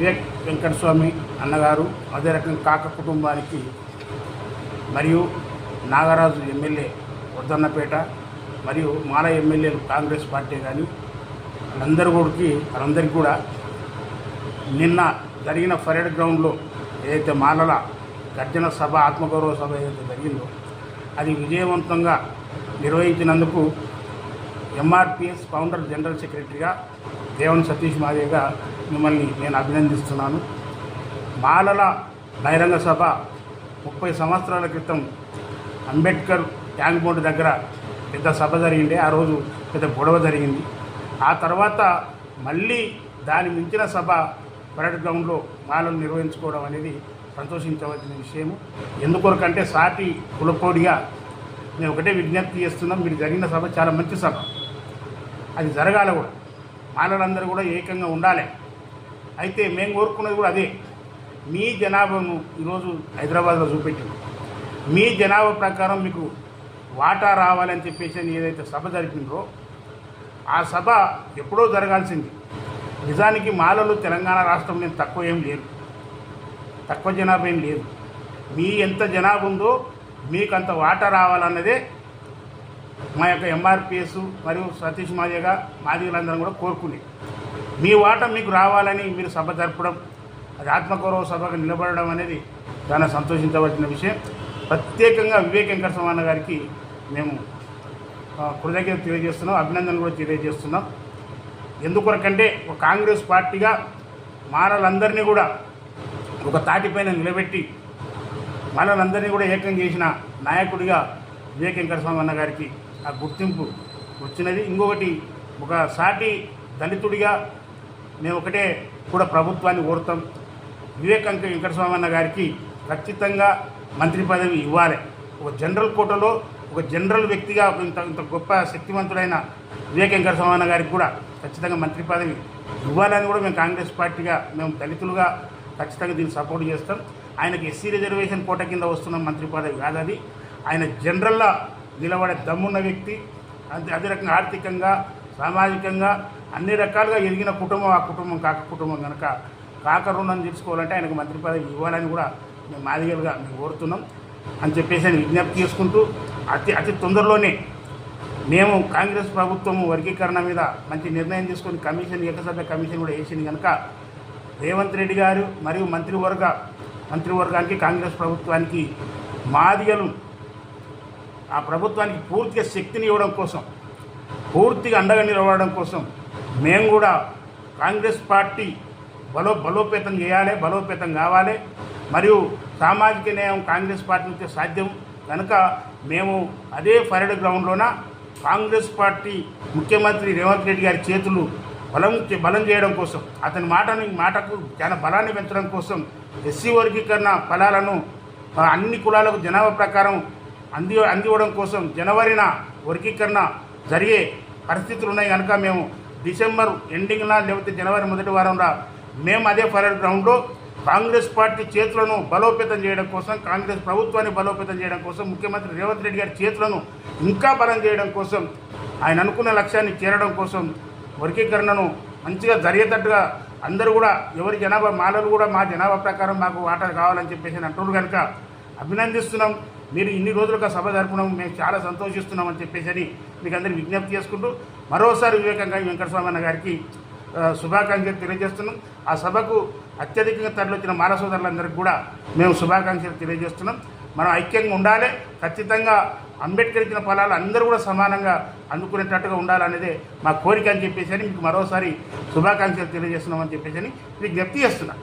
వివేక్ వెంకటస్వామి అన్నగారు అదే రకంగా కాక కుటుంబానికి మరియు నాగరాజు ఎమ్మెల్యే వద్దన్నపేట మరియు మాల ఎమ్మెల్యేలు కాంగ్రెస్ పార్టీ కానీ వాళ్ళందరి కూడాకి వాళ్ళందరికీ కూడా నిన్న జరిగిన పరేడ్ గ్రౌండ్లో ఏదైతే మాలల గర్జన సభ ఆత్మగౌరవ సభ ఏదైతే జరిగిందో అది విజయవంతంగా నిర్వహించినందుకు ఎంఆర్పిఎస్ ఫౌండర్ జనరల్ సెక్రటరీగా దేవన్ సతీష్ మాదేగా మిమ్మల్ని నేను అభినందిస్తున్నాను. మాలల బహిరంగ సభ ముప్పై సంవత్సరాల క్రితం అంబేద్కర్ ట్యాంక్ బోర్డు దగ్గర పెద్ద సభ జరిగింది. ఆ రోజు పెద్ద గొడవ జరిగింది. ఆ తర్వాత మళ్ళీ దాని మించిన సభ పరేడ్ గ్రౌండ్లో మాలలు నిర్వహించుకోవడం అనేది సంతోషించవలసిన విషయము. ఎందుకొరకంటే సాటి కులకోడిగా నేను ఒకటే విజ్ఞప్తి చేస్తున్నాం మీరు జరిగిన సభ చాలా మంచి సభ. అది జరగాలి కూడా. మానవులందరూ కూడా ఏకంగా ఉండాలి. అయితే మేము కోరుకున్నది కూడా అదే. మీ జనాభాను ఈరోజు హైదరాబాద్లో చూపెట్టింది. మీ జనాభా ప్రకారం మీకు వాటా రావాలని చెప్పేసి అని ఏదైతే సభ జరిపిందో ఆ సభ ఎప్పుడో జరగాల్సింది. నిజానికి మాలలు తెలంగాణ రాష్ట్రం నేను తక్కువ ఏం లేదు. తక్కువ జనాభా ఏం లేదు. మీ ఎంత జనాభా ఉందో మీకు అంత వాటా రావాలన్నదే మా యొక్క ఎంఆర్పిఎస్ మరియు సతీష్ మాదిగా మాదిగలందరం కూడా కోరుకునే. మీ వాట మీకు రావాలని మీరు సభ జరపడం అది ఆత్మగౌరవ సభగా నిలబడడం అనేది చాలా సంతోషించవలసిన విషయం. ప్రత్యేకంగా వివేక్ వెంకటస్వామి గారికి మేము కృతజ్ఞత తెలియజేస్తున్నాం అభినందనలు కూడా తెలియజేస్తున్నాం. ఎందుకొరకంటే ఒక కాంగ్రెస్ పార్టీగా మానలందరినీ కూడా ఒక తాటిపైన నిలబెట్టి మనలందరినీ కూడా ఏకం చేసిన నాయకుడిగా వివేక్ వెంకటస్వామి అన్న గారికి ఆ గుర్తింపు వచ్చినది. ఇంకొకటి ఒక సాటి దళితుడిగా మేము ఒకటే కూడా ప్రభుత్వాన్ని కోరుతాం. వివేకాంక వెంకటస్వామి అన్న గారికి ఖచ్చితంగా మంత్రి పదవి ఇవ్వాలి. ఒక జనరల్ కోటలో ఒక జనరల్ వ్యక్తిగా ఇంత ఇంత గొప్ప శక్తివంతుడైన వివేక్ వెంకటస్వామి అన్న గారికి కూడా ఖచ్చితంగా మంత్రి పదవి ఇవ్వాలని కూడా మేము కాంగ్రెస్ పార్టీగా మేము దళితులుగా ఖచ్చితంగా దీన్ని సపోర్ట్ చేస్తాం. ఆయనకి ఎస్సీ రిజర్వేషన్ కోట కింద వస్తున్న మంత్రి పదవి కాదది ఆయన జనరల్లా నిలబడే దమ్మున్న వ్యక్తి. అదే అదే రకంగా ఆర్థికంగా సామాజికంగా అన్ని రకాలుగా ఎదిగిన కుటుంబం ఆ కుటుంబం కాక కుటుంబం కనుక కాక రుణం తీర్చుకోవాలంటే ఆయనకు మంత్రి పదవి ఇవ్వాలని కూడా మేము మాదిగలుగా మేము కోరుతున్నాం అని చెప్పేసి ఆయన విజ్ఞప్తి చేసుకుంటూ అతి అతి తొందరలోనే మేము కాంగ్రెస్ ప్రభుత్వం వర్గీకరణ మీద మంచి నిర్ణయం తీసుకొని కమిషన్ ఏకసభ్య కమిషన్ కూడా వేసింది కనుక రేవంత్ రెడ్డి గారు మరియు మంత్రివర్గ మంత్రివర్గానికి కాంగ్రెస్ ప్రభుత్వానికి మాదిగలు ఆ ప్రభుత్వానికి పూర్తిగా శక్తిని ఇవ్వడం కోసం పూర్తిగా అండగా నిలబడడం కోసం మేము కూడా కాంగ్రెస్ పార్టీ బలో బలోపేతం చేయాలి బలోపేతం కావాలి. మరియు సామాజిక న్యాయం కాంగ్రెస్ పార్టీ నుంచి సాధ్యం. కనుక మేము అదే పరేడ్ గ్రౌండ్లోన కాంగ్రెస్ పార్టీ ముఖ్యమంత్రి రేవంత్ రెడ్డి గారి చేతులు బలం బలం చేయడం కోసం అతని మాటని మాటకు చాలా బలాన్ని పెంచడం కోసం ఎస్సీ వర్గీకరణ ఫలాలను అన్ని కులాలకు జనాభా ప్రకారం అంది అందివ్వడం కోసం జనవరిన వర్గీకరణ జరిగే పరిస్థితులు ఉన్నాయి కనుక మేము డిసెంబర్ ఎండింగ్న లేకపోతే జనవరి మొదటి వారంలో మేము అదే పరేడ్ గ్రౌండ్లో కాంగ్రెస్ పార్టీ చేతులను బలోపేతం చేయడం కోసం కాంగ్రెస్ ప్రభుత్వాన్ని బలోపేతం చేయడం కోసం ముఖ్యమంత్రి రేవంత్ రెడ్డి గారి చేతులను ఇంకా బలం చేయడం కోసం ఆయన అనుకున్న లక్ష్యాన్ని చేరడం కోసం వర్గీకరణను మంచిగా జరిగేటట్టుగా అందరూ కూడా ఎవరి జనాభా మాలలు కూడా మా జనాభా ప్రకారం మాకు వాటా కావాలని చెప్పేసి అంటున్నారు కనుక అభినందిస్తున్నాం. మీరు ఇన్ని రోజులుగా సభ జరపడం మేము చాలా సంతోషిస్తున్నామని చెప్పేసి అని మీకు అందరికీ విజ్ఞప్తి చేసుకుంటూ మరోసారి వివేకంగా వెంకటస్వామి గారికి శుభాకాంక్షలు తెలియజేస్తున్నాం. ఆ సభకు అత్యధికంగా తరలివచ్చిన మాల సోదరులందరికీ కూడా మేము శుభాకాంక్షలు తెలియజేస్తున్నాం. మనం ఐక్యంగా ఉండాలి. ఖచ్చితంగా అంబేద్కర్ ఇచ్చిన ఫలాలు అందరూ కూడా సమానంగా అందుకునేటట్టుగా ఉండాలనేదే మా కోరిక అని చెప్పేసి అని మీకు మరోసారి శుభాకాంక్షలు తెలియజేస్తున్నామని చెప్పేసి విజ్ఞప్తి చేస్తున్నాను